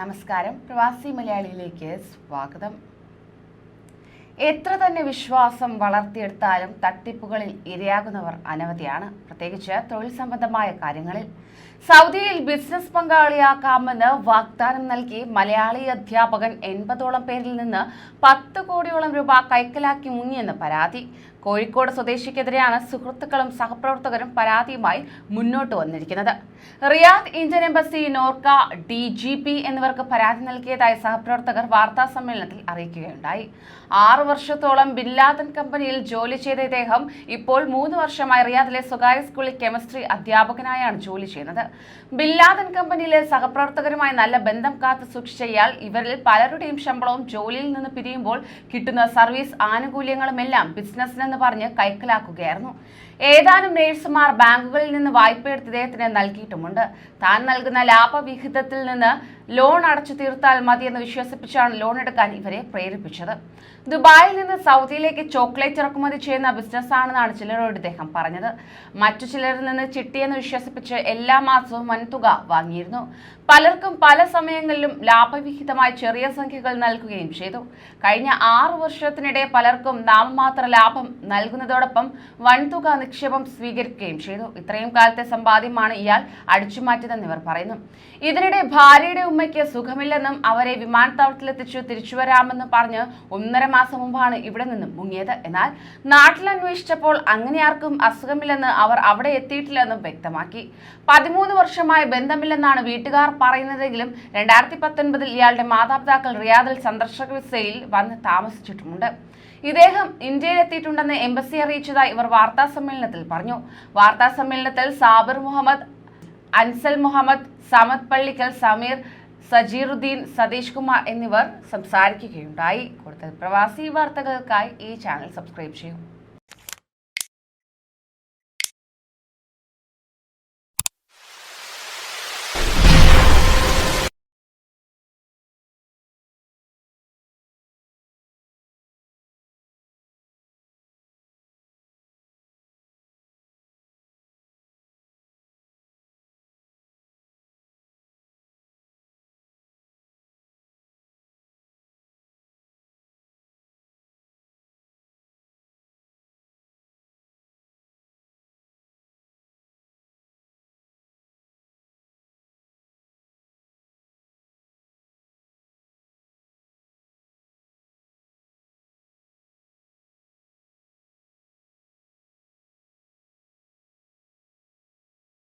നമസ്കാരം. പ്രവാസി മലയാളിയിലേക്ക് സ്വാഗതം. എത്ര തന്നെ വിശ്വാസം വളർത്തിയെടുത്താലും തട്ടിപ്പുകളിൽ ഇരയാകുന്നവർ അനവധിയാണ്. പ്രത്യേകിച്ച് തൊഴിൽ സംബന്ധമായ കാര്യങ്ങളിൽ. സൗദിയിൽ ബിസിനസ് പങ്കാളിയാക്കാമെന്ന് വാഗ്ദാനം നൽകി മലയാളി അധ്യാപകൻ എൺപതോളം പേരിൽ നിന്ന് പത്ത് കോടിയോളം രൂപ കൈക്കലാക്കി മുങ്ങിയെന്ന് പരാതി. കോഴിക്കോട് സ്വദേശിക്കെതിരെയാണ് സുഹൃത്തുക്കളും സഹപ്രവർത്തകരും പരാതിയുമായി മുന്നോട്ട് വന്നിരിക്കുന്നത്. Riyadh Indian embassy Norka D G P എന്നിവർക്ക് പരാതി നൽകിയതായി സഹപ്രവർത്തകർ വാർത്താ സമ്മേളനത്തിൽ അറിയിക്കുകയുണ്ടായി. ആറു വർഷത്തോളം ബില്ലാദൻ കമ്പനിയിൽ ജോലി ചെയ്ത ഇദ്ദേഹം ഇപ്പോൾ മൂന്ന് വർഷമായി റിയാദിലെ സ്വകാര്യ സ്കൂളിൽ കെമിസ്ട്രി അധ്യാപകനായാണ് ജോലി ചെയ്യുന്നത്. ബില്ലാദൻ കമ്പനിയിലെ സഹപ്രവർത്തകരുമായി നല്ല ബന്ധം കാത്തു സൂക്ഷിച്ച ഇയാൾ ഇവരിൽ പലരുടെയും ശമ്പളവും ജോലിയിൽ നിന്ന് പിരിയുമ്പോൾ കിട്ടുന്ന സർവീസ് ആനുകൂല്യങ്ങളുമെല്ലാം ബിസിനസ്സിനെന്ന് പറഞ്ഞ് കൈക്കലാക്കുകയായിരുന്നു. ഏതാനും നേഴ്സുമാർ ബാങ്കുകളിൽ നിന്ന് വായ്പയെടുത്ത് ഇദ്ദേഹത്തിന് നൽകിയിട്ടുമുണ്ട്. താൻ നൽകുന്ന ലാഭവിഹിതത്തിൽ നിന്ന് ലോൺ അടച്ചു തീർത്താൽ മതിയെന്ന് വിശ്വസിപ്പിച്ചാണ് ലോൺ എടുക്കാൻ ഇവരെ പ്രേരിപ്പിച്ചത്. ദുബായിൽ നിന്ന് സൗദിയിലേക്ക് ചോക്ലേറ്റ് ഇറക്കുമതി ചെയ്യുന്ന ബിസിനസ്സാണെന്നാണ് ചിലരോട് ഇദ്ദേഹം പറഞ്ഞത്. മറ്റു ചിലരിൽ നിന്ന് ചിട്ടിയെന്ന് വിശ്വസിപ്പിച്ച് എല്ലാ മാസവും വൻതുക വാങ്ങിയിരുന്നു. പലർക്കും പല സമയങ്ങളിലും ലാഭവിഹിതമായി ചെറിയ സംഖ്യകൾ നൽകുകയും ചെയ്തു. കഴിഞ്ഞ ആറു വർഷത്തിനിടെ പലർക്കും നാമമാത്ര ലാഭം നൽകുന്നതോടൊപ്പം വൻതുക നിക്ഷേപം സ്വീകരിക്കുകയും ചെയ്തു. ഇത്രയും കാലത്തെ സമ്പാദ്യമാണ് ഇയാൾ അടിച്ചുമാറ്റിയതെന്ന് ഇവർ പറയുന്നു. ഇതിനിടെ ഭാര്യയുടെ ഉമ്മയ്ക്ക് സുഖമില്ലെന്നും അവരെ വിമാനത്താവളത്തിലെത്തിച്ചു തിരിച്ചുവരാമെന്നും പറഞ്ഞ് ഒന്നര മാസം മുമ്പാണ് ഇവിടെ നിന്നും മുങ്ങിയത്. എന്നാൽ നാട്ടിൽ അന്വേഷിച്ചപ്പോൾ അങ്ങനെ ആർക്കും അസുഖമില്ലെന്ന് അവർ അവിടെ എത്തിയിട്ടില്ലെന്നും വ്യക്തമാക്കി. പതിമൂന്ന് വർഷമായി ബന്ധമില്ലെന്നാണ് വീട്ടുകാർ പറയുന്നതെങ്കിലും രണ്ടായിരത്തി പത്തൊൻപതിൽ ഇയാളുടെ മാതാപിതാക്കൾ റിയാദിൽ സന്ദർശക വിസയിൽ വന്ന് താമസിച്ചിട്ടുമുണ്ട്. ഇദ്ദേഹം ഇന്ത്യയിൽ ഇന്ത്യയിലെത്തിയിട്ടുണ്ടെന്ന് എംബസി അറിയിച്ചതായി ഇവർ വാർത്താ സമ്മേളനത്തിൽ പറഞ്ഞു. വാർത്താ സമ്മേളനത്തിൽ സാബിർ മുഹമ്മദ് അൻസൽ മുഹമ്മദ് സമദ് പള്ളിക്കൽ സമീർ സജീറുദ്ദീൻ സതീഷ് കുമാർ എന്നിവർ സംസാരിക്കുകയുണ്ടായി. കൂടുതൽ പ്രവാസി വാർത്തകൾക്കായി ഈ ചാനൽ സബ്സ്ക്രൈബ് ചെയ്യൂ.